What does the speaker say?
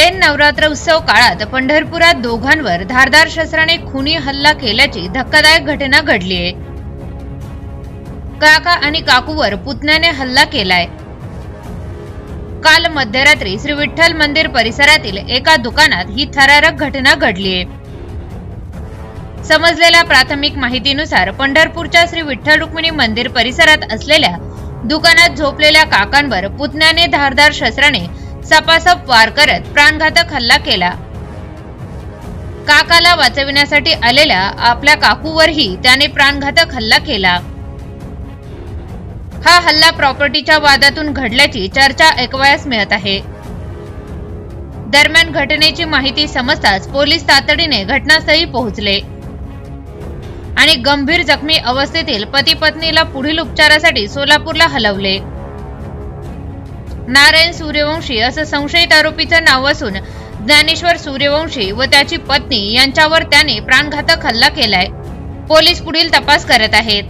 ऐन नवरात्र उत्सव काळात पंढरपुरात दोघांवर धारदार शस्त्राने खुनी हल्ला केल्याची धक्कादायक घटना घडली आहे. काका आणि काकूवर पुतण्याने हल्ला केलाय. काल मध्यरात्री श्री विठ्ठल मंदिर परिसरातील एका दुकानात ही थरारक घटना घडलीय समजलेल्या प्राथमिक माहितीनुसार पंढरपूरच्या श्री विठ्ठल रुक्मिणी मंदिर परिसरात असलेल्या दुकानात झोपलेल्या काकांवर पुतण्याने धारदार शस्त्राने सपासप वार करत प्राणघातक हल्ला केला. काकाला वाचविण्यासाठी आलेल्या आपल्या काकूवरही त्याने प्राणघातक हल्ला केला. हा हल्ला प्रॉपर्टीच्या वादातून घडल्याची चर्चा ऐकवायस मिळत आहे. दरम्यान घटनेची माहिती समजताच पोलीस तातडीने घटनास्थळी पोहोचले. आणि गंभीर जखमी अवस्थेतील पती पत्नीला पुढील उपचारासाठी सोलापूरला हलवले. नारायण सूर्यवंशी असं संशयित आरोपीचं नाव असून ज्ञानेश्वर सूर्यवंशी व त्याची पत्नी यांच्यावर त्याने प्राणघातक हल्ला केलाय. पोलीस पुढील तपास करत आहेत.